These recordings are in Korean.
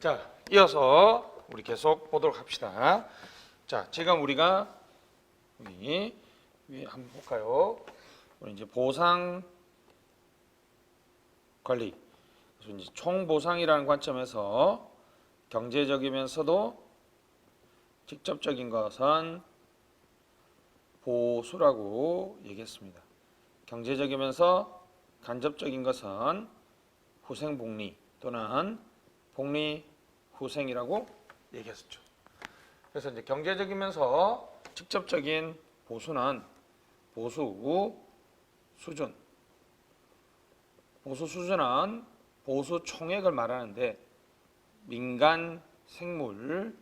자, 이어서 우리 계속 보도록 합시다. 자, 지금 우리가 여기 위에 한번 볼까요? 우리 이제 보상 관리. 그래서 이제 총보상이라는 관점에서 경제적이면서도 직접적인 것은 보수라고 얘기했습니다. 경제적이면서 간접적인 것은 후생복리 또는 복리 후생이라고 얘기했었죠. 그래서 이제 경제적이면서 직접적인 보수는 보수 수준. 보수 수준은 보수 총액을 말하는데 민간 생물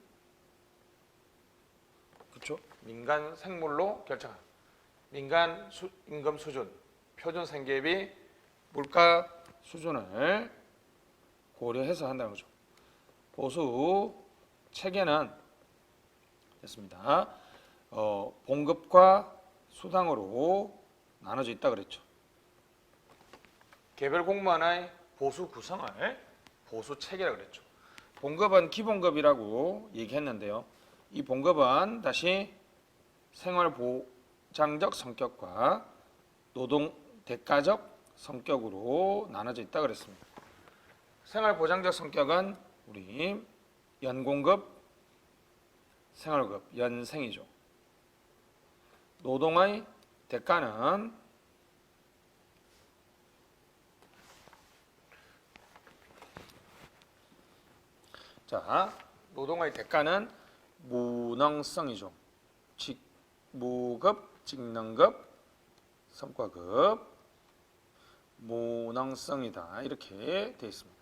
그렇죠? 민간 생물로 결정한 민간 수, 임금 수준, 표준 생계비, 물가 수준을 고려해서 한다는 거죠. 보수 체계는 됐습니다. 어, 봉급과 수당으로 나눠져 있다 그랬죠. 개별 공무원의 보수 구성을 보수 체계라 그랬죠. 봉급은 기본급이라고 얘기했는데요. 이 봉급은 다시 생활 보장적 성격과 노동 대가적 성격으로 나눠져 있다 그랬습니다. 생활 보장적 성격은 우리 연공급, 생활급, 연생이죠. 노동의 대가는 자, 노동의 대가는 무능성이죠. 직, 무급, 직능급, 성과급, 무능성이다. 이렇게 되어 있습니다.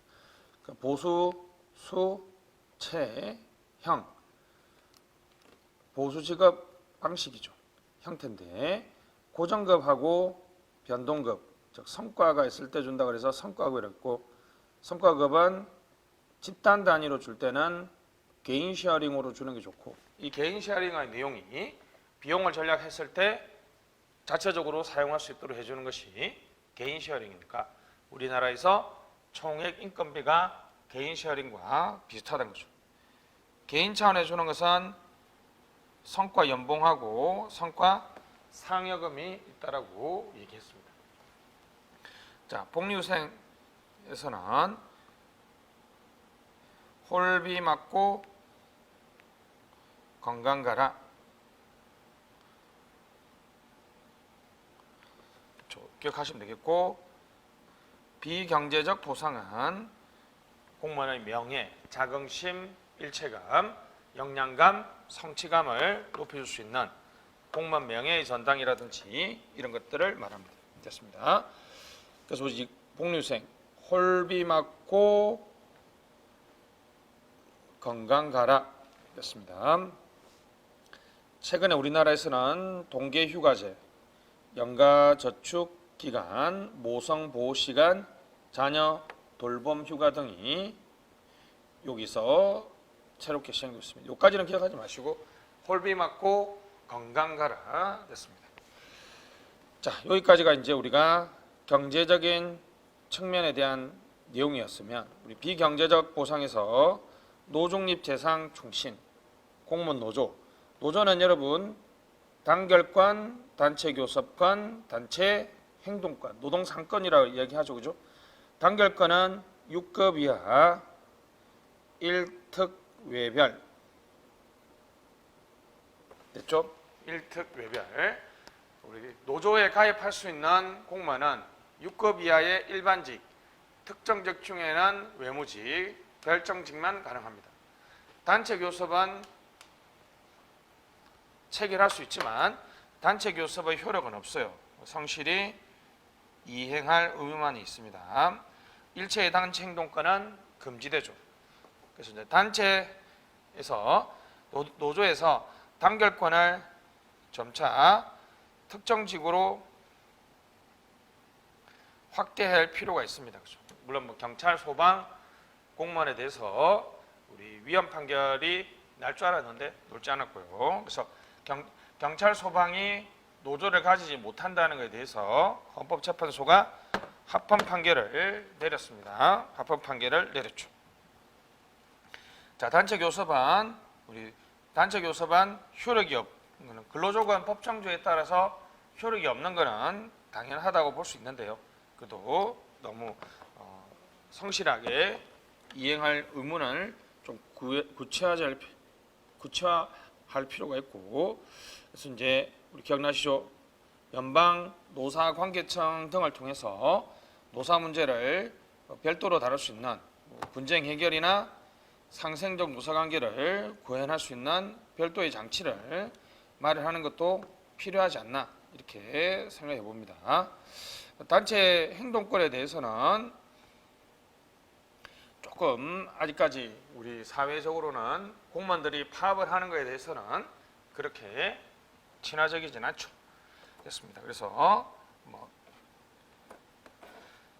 그 보수, 수, 채, 형. 보수 직업 방식이죠. 형태인데 고정급하고 변동급, 즉 성과가 있을 때 준다 그래서 성과급이라고 했고 성과급은 집단 단위로 줄 때는 개인 쉐어링으로 주는 게 좋고 이 개인 쉐어링의 내용이 비용을 전략했을 때 자체적으로 사용할 수 있도록 해주는 것이 개인 쉐어링이니까 우리나라에서 총액 인건비가 개인 쉐어링과 비슷하다는 거죠. 개인 차원에 주는 것은 성과 연봉하고 성과 상여금이 있다라고 얘기했습니다. 자, 복리후생에서는 홀비 맞고 건강 가라. 저, 기억하시면 되겠고 비경제적 보상은 공무원의 명예, 자긍심, 일체감, 역량감, 성취감을 높여줄 수 있는 공무원 명예의 전당이라든지 이런 것들을 말합니다. 됐습니다. 그래서 이 복리후생 홀비 맞고 건강 가라 됐습니다. 최근에 우리나라에서는 동계 휴가제, 연가 저축 기간, 모성 보호 시간, 자녀 돌봄 휴가 등이 여기서 새롭게 시행되고 있습니다. 여기까지는 기억하지 마시고 홀비 맞고 건강 가라 됐습니다. 자 여기까지가 이제 우리가 경제적인 측면에 대한 내용이었으면 우리 비경제적 보상에서 노중립 재상 충신 공무원 노조 노조는 여러분 단결권, 단체 교섭권, 단체 행동권, 노동 상권이라고 이야기하죠, 그죠? 단결권은 6급 이하 1특 외별 됐죠? 1특 외별 우리 노조에 가입할 수 있는 공무원은 6급 이하의 일반직, 특정직 중에는 외무직, 별정직만 가능합니다. 단체 교섭은 체결할 수 있지만 단체 교섭의 효력은 없어요. 성실히 이행할 의무만 있습니다. 일체의 단체 행동권은 금지되죠. 그래서 이제 단체에서 노, 노조에서 단결권을 점차 특정직으로 확대할 필요가 있습니다. 그죠? 물론 뭐 경찰, 소방, 공무원에 대해서 우리 위헌 판결이 날 줄 알았는데 놀지 않았고요. 그래서 경, 경찰, 소방이 노조를 가지지 못한다는 것에 대해서 헌법재판소가 합헌 판결을 내렸습니다. 합헌 판결을 내렸죠. 자 단체 교섭안 우리 단체 교섭안 효력이 없 근로조건 법정주에 따라서 효력이 없는 거는 당연하다고 볼 수 있는데요. 그래도 너무 어, 성실하게 이행할 의무를 좀 구, 피- 구체화 할 필요가 있고 그래서 이제 우리 기억나시죠? 연방 노사 관계청 등을 통해서 노사 문제를 어, 별도로 다룰 수 있는 뭐 분쟁 해결이나 상생적 노사 관계를 구현할 수 있는 별도의 장치를 마련하는 것도 필요하지 않나 이렇게 생각해 봅니다. 단체 행동권에 대해서는 조금 아직까지 우리 사회적으로는 공무원들이 파업을 하는 것에 대해서는 그렇게 친화적이진 않죠. 됐습니다. 그래서 뭐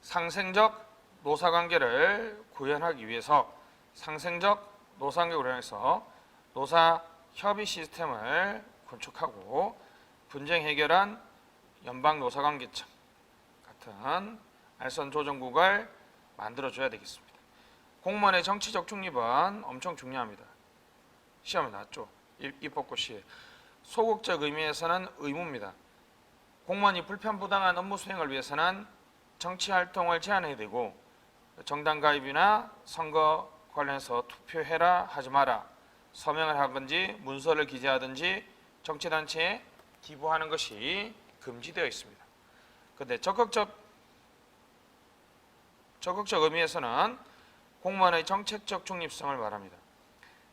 상생적 노사 관계를 구현하기 위해서 상생적 노사 관계를 구현해서 노사 협의 시스템을 건축하고 분쟁 해결한 연방 노사 관계청 같은 알선 조정국을 만들어 줘야 되겠습니다. 공무원의 정치적 중립은 엄청 중요합니다. 시험에 나왔죠. 입- 입법고시에 소극적 의미에서는 의무입니다. 공무원이 불편부당한 업무 수행을 위해서는 정치 활동을 제한해야 되고 정당 가입이나 선거 관련해서 투표해라 하지 마라 서명을 하든지 문서를 기재하든지 정치단체에 기부하는 것이 금지되어 있습니다. 그런데 적극적 적극적 의미에서는 공무원의 정책적 중립성을 말합니다.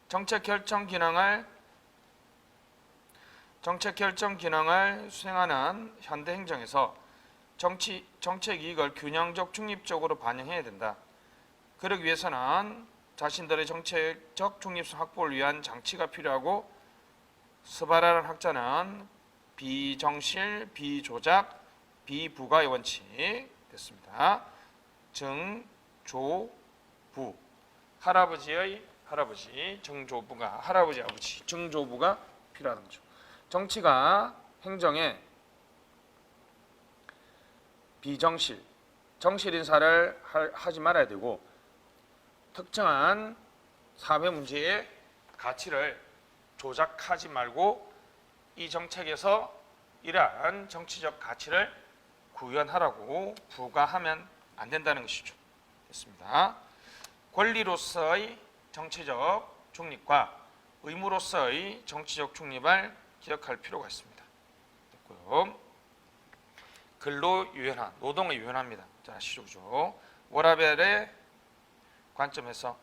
정책 결정 기능을 정책 결정 기능을 수행하는 현대 행정에서 정치 정책 이익을 균형적 중립적으로 반영해야 된다. 그러기 위해서는 자신들의 정책적 중립성 확보를 위한 장치가 필요하고 스바라는 학자는 비정실, 비조작, 비부가의 원칙 됐습니다. 정, 조, 부 할아버지의 할아버지 정조부가 할아버지 아버지 정조부가 필요하는 거죠. 정치가 행정에 비정실, 정실 인사를 할- 하지 말아야 되고 특정한 사회 문제의 가치를 조작하지 말고 이 정책에서 이러한 정치적 가치를 구현하라고 부과하면 안 된다는 것이죠. 됐습니다. 권리로서의 정치적 중립과 의무로서의 정치적 중립을 기억할 필요가 있습니다. 됐고요. 근로 유연화, 노동의 유연화입니다. 자, 시조죠. 워라벨의 관점에서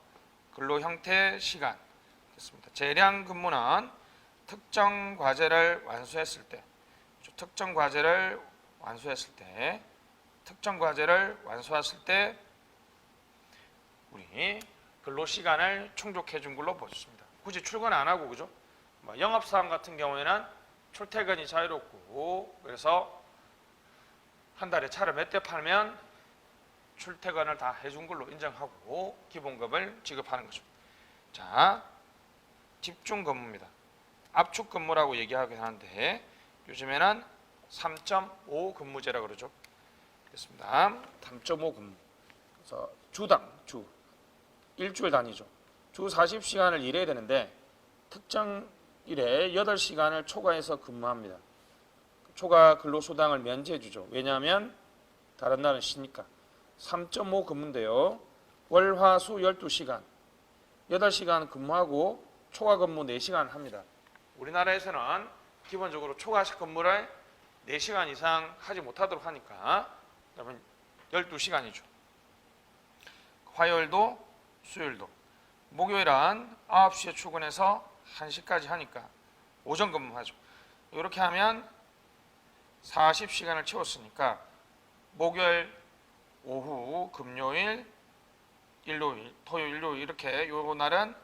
근로 형태, 시간 됐습니다. 재량 근무는 특정 과제를 완수했을 때, 특정 과제를 완수했을 때, 특정 과제를 완수했을 때 우리 근로 시간을 충족해 준 걸로 보셨습니다. 굳이 출근 안 하고 그죠? 뭐 영업 사원 같은 경우에는 출퇴근이 자유롭고 그래서 한 달에 차를 몇 대 팔면 출퇴근을 다 해준 걸로 인정하고 기본급을 지급하는 거죠. 자, 집중 근무입니다. 압축 근무라고 얘기하긴 하는데 요즘에는 3.5 근무제라 그러죠. 됐습니다. 3.5 근무. 그래서 주당 주 일주일 단위죠. 주 40시간을 일해야 되는데 특정 일에 8시간을 초과해서 근무합니다. 초과 근로수당을 면제해 주죠. 왜냐하면 다른 날은 쉬니까. 3.5 근무인데요. 월, 화, 수 12시간. 8시간 근무하고 초과 근무 4시간 합니다. 우리나라에서는 기본적으로 초과 근무를 4시간 이상 하지 못하도록 하니까 그러면 12시간이죠. 화요일도 수요일도 목요일은 9시에 출근해서 1시까지 하니까 오전 근무하죠. 이렇게 하면 40시간을 채웠으니까 목요일 오후 금요일 일요일 토요일 일요일 이렇게 요 날은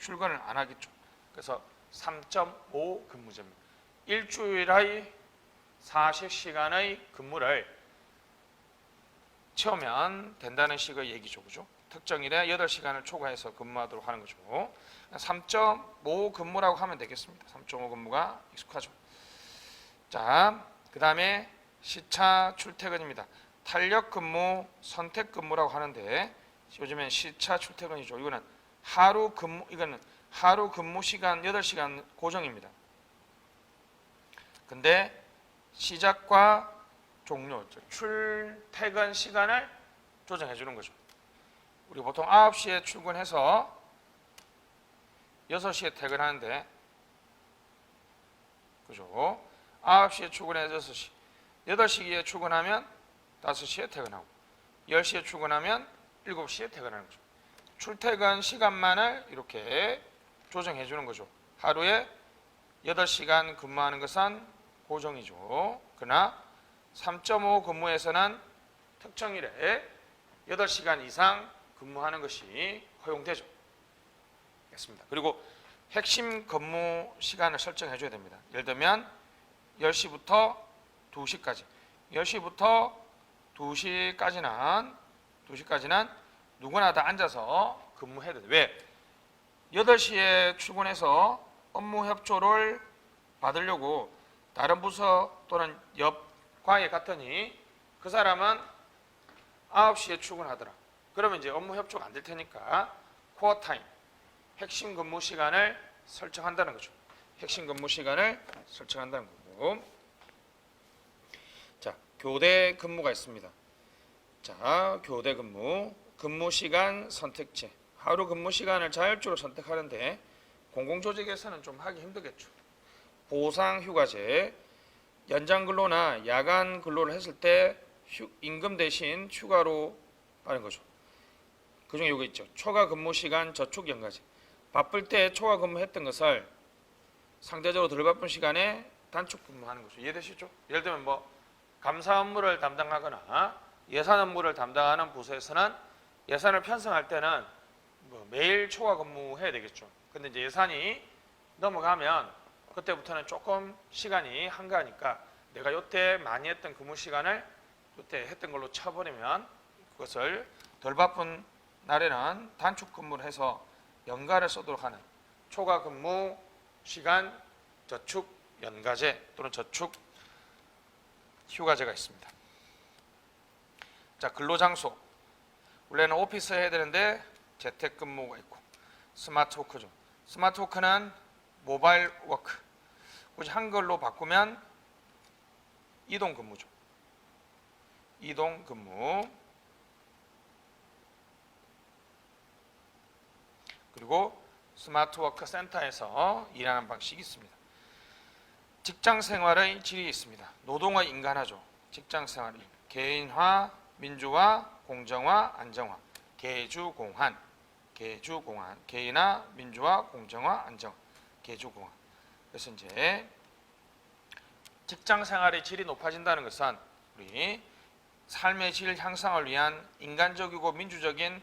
출근을 안 하겠죠. 그래서 3.5 근무제입니다. 일주일의 40시간의 근무를 채우면 된다는 식의 얘기죠. 그죠? 특정 일에 8시간을 초과해서 근무하도록 하는 거죠. 3.5 근무라고 하면 되겠습니다. 3.5 근무가 익숙하죠. 자, 그 다음에 시차 출퇴근입니다. 탄력 근무, 선택 근무라고 하는데 요즘엔 시차 출퇴근이죠. 이거는 하루 근무 이거는 하루 근무 시간 8시간 고정입니다. 근데 시작과 종료, 즉 출퇴근 시간을 조정해 주는 거죠. 우리 보통 9시에 출근해서 6시에 퇴근하는데 그죠? 9시에 출근해서 6시 8시에 출근하면 5시에 퇴근하고 10시에 출근하면 7시에 퇴근하는 거죠. 출퇴근 시간만을 이렇게 조정해 주는 거죠. 하루에 8시간 근무하는 것은 고정이죠. 그러나 3.5 근무에서는 특정일에 8시간 이상 근무하는 것이 허용되죠. 됐습니다. 그리고 핵심 근무 시간을 설정해 줘야 됩니다. 예를 들면 10시부터 2시까지. 10시부터 2시까지는 2시까지는 누구나 다 앉아서 근무해야 돼. 왜? 8시에 출근해서 업무 협조를 받으려고 다른 부서 또는 옆 과에 갔더니 그 사람은 9시에 출근하더라. 그러면 이제 업무 협조가 안 될 테니까 코어 타임 핵심 근무 시간을 설정한다는 거죠. 핵심 근무 시간을 설정한다는 거고. 자, 교대 근무가 있습니다. 자, 교대 근무, 근무 시간 선택제. 하루 근무 시간을 자율적으로 선택하는데 공공조직에서는 좀 하기 힘들겠죠. 보상 휴가제, 연장 근로나 야간 근로를 했을 때 휴- 임금 대신 휴가로 하는 거죠. 그중에 요거 있죠. 초과 근무 시간 저축 연가제. 바쁠 때 초과 근무했던 것을 상대적으로 덜 바쁜 시간에 단축 근무하는 거죠. 이해되시죠? 예를 들면 뭐 감사 업무를 담당하거나 예산 업무를 담당하는 부서에서는 예산을 편성할 때는 뭐 매일 초과 근무해야 되겠죠. 근데 이제 예산이 넘어가면 그때부터는 조금 시간이 한가하니까 내가 요때 많이 했던 근무 시간을 요때 했던 걸로 쳐버리면 그것을 덜 바쁜 날에는 단축 근무를 해서 연가를 쓰도록 하는 초과 근무 시간 저축 연가제 또는 저축 휴가제가 있습니다. 자 근로장소 원래는 오피스 해야 되는데 재택근무가 있고 스마트 워크죠. 스마트 워크는 모바일 워크. 굳이 한글로 바꾸면 이동 근무죠. 이동 근무. 그리고 스마트 워크 센터에서 일하는 방식이 있습니다. 직장 생활의 질이 있습니다. 노동의 인간화죠. 직장 생활 개인화, 민주화, 공정화, 안정화, 개주공한, 개주공한, 개인화, 민주화, 공정화, 안정, 개주공한. 그래서 이제 직장 생활의 질이 높아진다는 것은 우리 삶의 질 향상을 위한 인간적이고 민주적인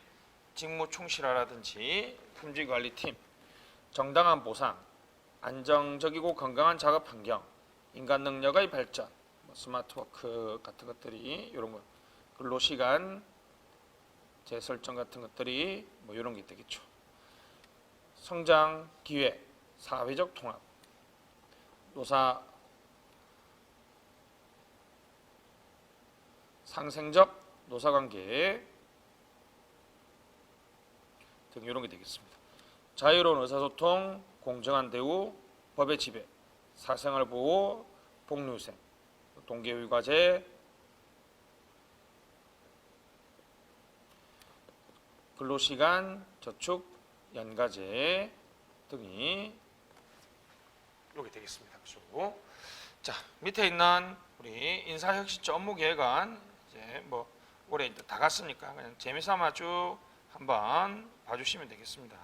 직무 충실화라든지 품질 관리팀, 정당한 보상, 안정적이고 건강한 작업 환경, 인간 능력의 발전, 뭐 스마트워크 같은 것들이 이런 거, 근로 시간 재설정 같은 것들이 뭐 이런 게 되겠죠. 성장 기회, 사회적 통합, 노사 상생적 노사관계 등 이런 게 되겠습니다. 자유로운 의사소통, 공정한 대우, 법의 지배, 사생활 보호, 복리후생, 동계휴가제, 근로시간, 저축, 연가제 등이 이렇게 되겠습니다. 그죠? 자 밑에 있는 우리 인사혁신처 업무계획안 이제 뭐 올해 다 갔으니까 그냥 재미삼아 쭉 한번 봐주시면 되겠습니다.